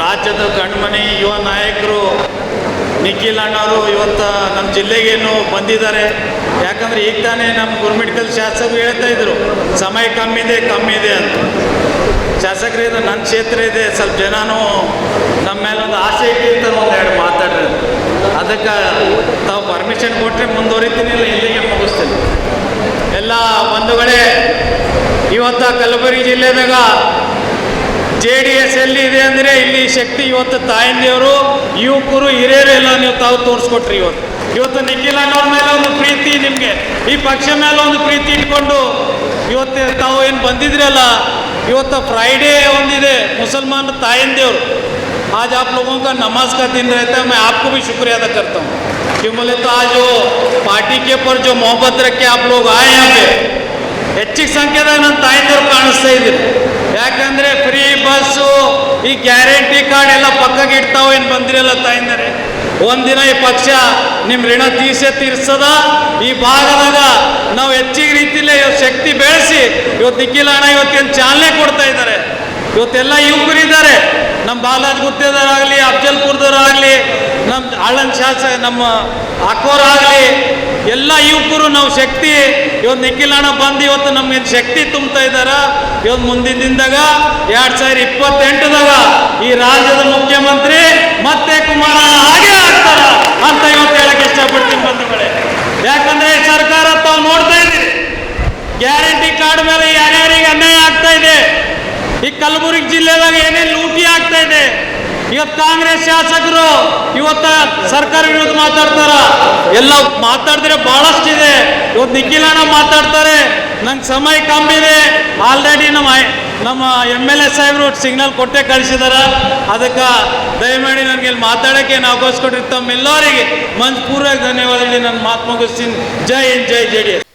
ರಾಜ್ಯದ ಗಣ್ಮನಿ ಯುವ ನಾಯಕರು ನಿಖಿಲ್ ಅಣ್ಣವರು ಇವತ್ತು ನಮ್ಮ ಜಿಲ್ಲೆಗೇನು ಬಂದಿದ್ದಾರೆ. ಯಾಕಂದ್ರೆ ಈಗ ತಾನೇ ನಮ್ಮ ಗುರುಮಿಟ್ಕಲ್ ಶಾಸಕರು ಹೇಳ್ತಾ ಇದ್ರು, ಸಮಯ ಕಮ್ಮಿ ಇದೆ ಕಮ್ಮಿ ಇದೆ ಅಂತ. ಶಾಸಕರು ನನ್ನ ಕ್ಷೇತ್ರ ಇದೆ, ಸ್ವಲ್ಪ ಜನನೂ ನಮ್ಮ ಮೇಲೆ ಒಂದು ಆಸೆ ಅಂತ ಒಂದು ಎರಡು ಮಾತಾಡ್ರಿ. ಅದಕ್ಕೆ ತಾವು ಪರ್ಮಿಷನ್ ಕೊಟ್ಟರೆ ಮುಂದುವರಿತೀನಿ ಇಲ್ಲ, ಇಲ್ಲಿಗೆ ಮುಗಿಸ್ತೀನಿ. ಎಲ್ಲ ಬಂಧುಗಳೇ, ಇವತ್ತು ಕಲಬುರಗಿ ಜಿಲ್ಲೆದಾಗ ಜೆ ಡಿ ಎಸ್ ಎಲ್ಲಿ ಇದೆ ಅಂದರೆ ಇಲ್ಲಿ ಶಕ್ತಿ ಇವತ್ತು ತಾಯಂದಿಯವರು ಯುವಕರು ಹಿರಿಯರು ಎಲ್ಲ ನೀವು ತಾವು ತೋರಿಸ್ಕೊಟ್ರಿ ಇವತ್ತು ಇವತ್ತು ನಿಖಿಲ್ ಅಣ್ಣವ್ರ ಮೇಲೆ ಒಂದು ಪ್ರೀತಿ ನಿಮಗೆ ಈ ಪಕ್ಷ ಮೇಲೆ ಒಂದು ಪ್ರೀತಿ ಇಟ್ಕೊಂಡು ಇವತ್ತು ತಾವು ಏನು ಬಂದಿದ್ರಲ್ಲ ಇವತ್ತು ಫ್ರೈಡೇ ಒಂದಿದೆ ಮುಸಲ್ಮಾನ ತಾಯಂದಿಯವರು आज आप लोगों का नमाज का दिन रहता है मैं आपको भी शुक्रिया अदा करता हूँ क्यों बोले तो आज वो पार्टी के ऊपर जो मोहब्बत रख के आप लोग आए यहाँ पे ಹೆಚ್ಚಿಗೆ ಸಂಖ್ಯೆದಾಗ ನನ್ನ ತಾಯಂದಿರು ಕಾಣಿಸ್ತಾ ಇದ್ದೀರಿ ಯಾಕಂದ್ರೆ ಫ್ರೀ ಬಸ್ಸು ಈ ಗ್ಯಾರಂಟಿ ಕಾರ್ಡ್ ಎಲ್ಲ ಪಕ್ಕಕ್ಕೆ ಇಡ್ತಾವ ಏನು ಬಂದಿರಲ್ಲ ತಾಯಿಂದರೆ? ಒಂದಿನ ಈ ಪಕ್ಷ ನಿಮ್ಮ ಋಣ ತೀರ್ಸೆ ತೀರ್ಸದ? ಈ ಭಾಗದಾಗ ನಾವು ಹೆಚ್ಚಿಗೆ ರೀತಿಯಲ್ಲಿ ಇವತ್ತು ಶಕ್ತಿ ಬೆಳೆಸಿ ಇವತ್ತು ನಿಖಿಲ ಅಣ್ಣ ಇವತ್ತೇನು ಚಾಲನೆ ಕೊಡ್ತಾ ಇದ್ದಾರೆ? ಇವತ್ತೆಲ್ಲ ಯುವಕರಿದ್ದಾರೆ ನಮ್ಮ ಬಾಲಾಜ್ ಗುತ್ತೇದಾರಾಗಲಿ ಅಫ್ಜಲ್ಪುರದವರಾಗಲಿ ನಮ್ಮ ಆಳನ್ ಶಾಸಕ, ನಮ್ಮ ಅಕ್ಕೋರಾಗಲಿ ಎಲ್ಲ ಯುವಕರು ನಾವು ಶಕ್ತಿ. ಇವತ್ತು ನಿಖಿಲ್ ಅಣ್ಣ ಬಂದು ಇವತ್ತು ನಮ್ಗೆ ಶಕ್ತಿ ತುಂಬ್ತಾ ಇದ್ದಾರ. ಇವತ್ತು ಮುಂದಿನ ದಿನದಾಗ ಎರಡು ಸಾವಿರ ಇಪ್ಪತ್ತೆಂಟದಾಗ ಈ ರಾಜ್ಯದ ಮುಖ್ಯಮಂತ್ರಿ ಮತ್ತೆ ಕುಮಾರ ಹಾಗೆ ಆಗ್ತಾರ ಅಂತ ಇವತ್ತು ಹೇಳಕ್ ಇಷ್ಟಪಡ್ತೀನಿ ಬಂಧುಗಳೇ. ಯಾಕಂದ್ರೆ ಸರ್ಕಾರ ತಾವು ನೋಡ್ತಾ ಇದ್ದೀರಿ. ಗ್ಯಾರಂಟಿ ಕಾರ್ಡ್ ಮೇಲೆ ಯಾರ್ಯಾರಿಗೆ ಅನ್ಯಾಯ ಆಗ್ತಾ ಇದೆ? ಈ ಕಲಬುರಗಿ ಜಿಲ್ಲೆದಾಗ ಏನೇನು ಲೂಟಿ ಆಗ್ತಾ ಇದೆ? ಇವತ್ತು ಕಾಂಗ್ರೆಸ್ ಶಾಸಕರು ಇವತ್ತ ಸರ್ಕಾರ ವಿರುದ್ಧ ಮಾತಾಡ್ತಾರ. ಎಲ್ಲ ಮಾತಾಡಿದ್ರೆ ಬಹಳಷ್ಟಿದೆ. ಇವತ್ತು ನಿಖಿಲ್ ಅಣ್ಣ ಮಾತಾಡ್ತಾರೆ. ನಂಗೆ ಸಮಯ ಕಮ್ಮಿ ಇದೆ. ಆಲ್ರೆಡಿ ನಮ್ಮ ನಮ್ಮ ಎಂ ಎಲ್ ಎ ಸಾಹೇಬರು ಸಿಗ್ನಲ್ ಕೊಟ್ಟೆ ಕಳಿಸಿದಾರ. ಅದಕ್ಕೆ ದಯಮಾಡಿ ನನಗೆ ಇಲ್ಲಿ ಮಾತಾಡೋಕ್ಕೆ ನಾವು ಕೊಟ್ಟಿರ್ತ ತಮ್ಮೆಲ್ಲರಿಗೆ ಮನಪೂರ್ವಕ ಧನ್ಯವಾದ ಹೇಳಿ ನನ್ನ ಮಾತು ಮುಗಿಸ್ತೀನಿ. ಜೈ ಹಿಂದ್, ಜೈ J D